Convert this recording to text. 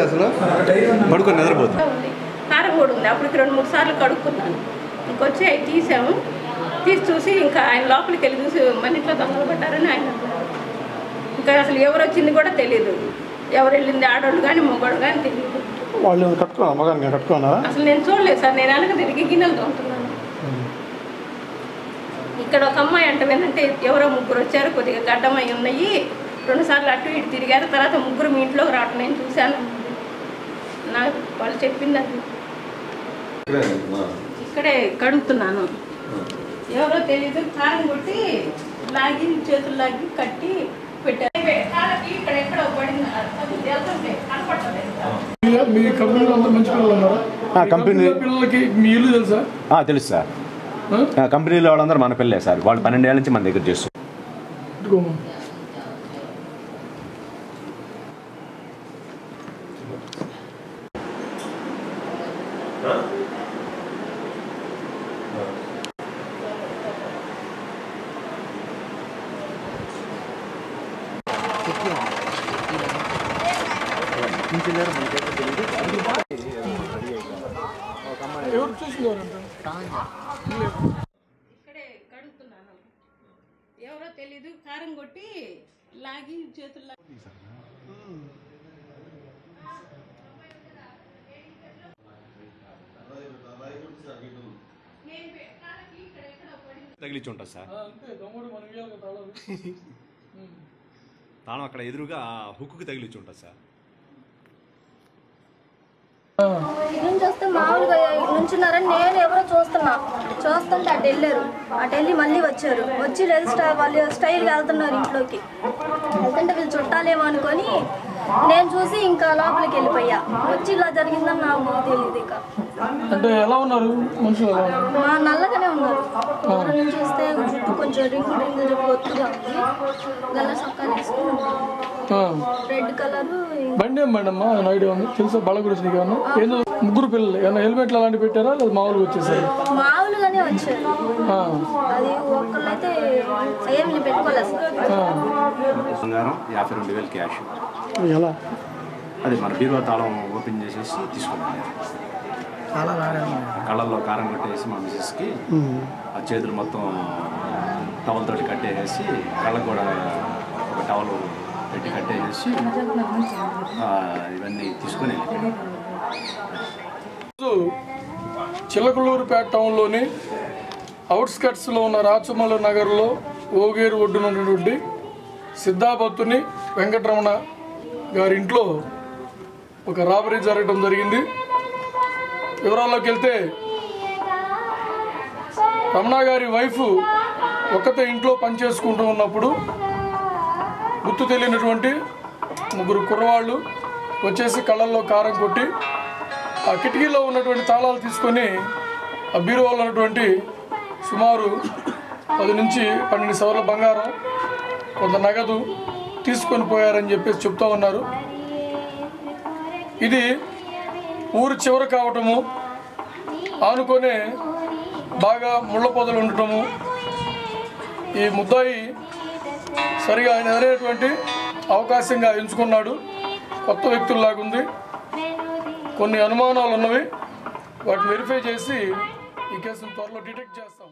లేదు అసలు? పడుకొని నిద్రపోతుంది కారగోడు ఉంది. అప్పటికి రెండు మూడు సార్లు కడుక్కున్నాను. ఇంకొచ్చి అవి తీసాము. తీసి చూసి ఇంకా ఆయన లోపలికి వెళ్ళి చూసి మన ఇంట్లో దొంగలు పడ్డారని ఆయన ఇంకా అసలు ఎవరు వచ్చింది కూడా తెలియదు ఎవరు వెళ్ళింది ఆడోళ్ళు కానీ మగవాళ్ళు కానీ తెలియదు వాళ్ళు అసలు నేను చూడలేదు సార్. నేను వెనక తిరిగి గిన్నెలు తోముతున్నాను. ఇక్కడ ఒక అమ్మాయి అంటే ఏంటంటే ఎవరో ముగ్గురు వచ్చారు కొద్దిగా గడ్డమై ఉన్నాయి. రెండు సార్లు అటు ఇటు తిరిగారు. తర్వాత ముగ్గురు మీ ఇంట్లోకి రావటం నేను చూశాను. నాకు వాళ్ళు చెప్పింది అది ఇక్కడే కడుగుతున్నాను. ఎవరో తెలియదు కారం కొట్టి లాగి చేతులు లాగి కట్టి పెట్టారు. ఇక్కడ ఎక్కడో పడింది. మీ కంపెనీలో అంతా మంచి పిల్లలు ఉన్నారా ఆ, కంపెనీ పిల్లలకి మీ ఇల్లు తెలుసా? ఆ, తెలుసు సార్. ఆ, కంపెనీలో వాళ్ళందరూ మన పిల్లలే సార్. వాళ్ళు పన్నెండేళ్ళ నుంచి మన దగ్గర చేస్తారు ఎవరు ఇక్కడే కడుగుతున్నాను. ఎవరో తెలీదు. కారం కొట్టి లాగి చేతులు లాగి తగిలించి ఉంటుంది సార్. తాళం అక్కడ ఎదురుగా హుక్కు తగిలించి ఉంటుంది సార్. మామూలుగా నుంచున్నారని నేను ఎవరో చూస్తున్నా. చూస్తుంటే అటు వెళ్ళారు అటు వెళ్ళి మళ్ళీ వచ్చారు. వచ్చి లేదు స్టై వాళ్ళు స్టైల్గా వెళ్తున్నారు ఇంట్లోకి. వెళ్తుంటే వీళ్ళు చుట్టాలేమో అనుకొని నేను చూసి ఇంకా లోపలికి వెళ్ళిపోయా. వచ్చి ఇలా జరిగిందని నాకు తెలియదు ఇక. అంటే ఎలా ఉన్నారు మనుషులు? మా నల్లగానే ఉన్నారు. దూరం నుంచి చూస్తే జుట్టు కొంచెం రింగు రింగు జుట్టు ఒత్తుగా ఉంది. గల్ల సొక్కా. రెడ్ కలరు బండి ఏం బండి అమ్మా ఏమైనా ఐడియా ఉంది. తెలుసా? బళ్ళ గురించి నీకు ఏమన్నా? ఏందో ముగ్గురు పిల్లలు. ఏమన్నా హెల్మెట్లు అలాంటివి పెట్టారా? లేదా మామూలుగా వచ్చేసారు? వచ్చారు అది ఒక్కళ్ళైతే ఏమి పెట్టుకోలేదు సార్ బంగారం యాభై రెండు వేలు క్యాష్. ఎలా? అది మన బీరువా తాళం ఓపెన్ చేసేసి తీసుకున్నాను కళ్ళల్లో కారం కొట్టేసి మా మిసెస్కి ఆ చేతులు మొత్తం టవల్ తోటి కట్టేసి కళ్ళకు కూడా ఒక టవల్ పెట్టి కట్టేసి ఆ, ఇవన్నీ తీసుకొని చిలకలూరుపేట టౌన్లోని అవుట్స్కట్స్లో ఉన్న రాచమల్ల నగర్లో ఓగేరు ఒడ్డున ఉన్నటువంటి సిద్ధాపత్తుని వెంకటరమణ గారి ఇంట్లో ఒక రాబరీ జరగడం జరిగింది. వివరాల్లోకి వెళ్తే రమణ గారి వైఫ్ ఒక్కతే ఇంట్లో పనిచేసుకుంటూ ఉన్నప్పుడు గుర్తు తెలియనటువంటి ముగ్గురు కుర్రవాళ్ళు వచ్చేసి కళ్ళల్లో కారం కొట్టి ఆ కిటికీలో ఉన్నటువంటి తాళాలు తీసుకొని ఆ బీరువాలో ఉన్నటువంటి సుమారు పది నుంచి పన్నెండు సవర్ల బంగారం కొంత నగదు తీసుకొని పోయారని చెప్పేసి చెప్తూ ఉన్నారు. ఇది ఊరు చివర కావటము ఆనుకొనే బాగా ముళ్ళ పొదలు ఉండటము. ఈ ముద్దాయి సరిగా ఆయన ఎదురైనటువంటి అవకాశంగా ఎంచుకున్నాడు. కొత్త వ్యక్తుల్లాగుంది. కొన్ని అనుమానాలు ఉన్నవి వాటిని వెరిఫై చేసి ఈ కేసును త్వరలో డిటెక్ట్ చేస్తాం.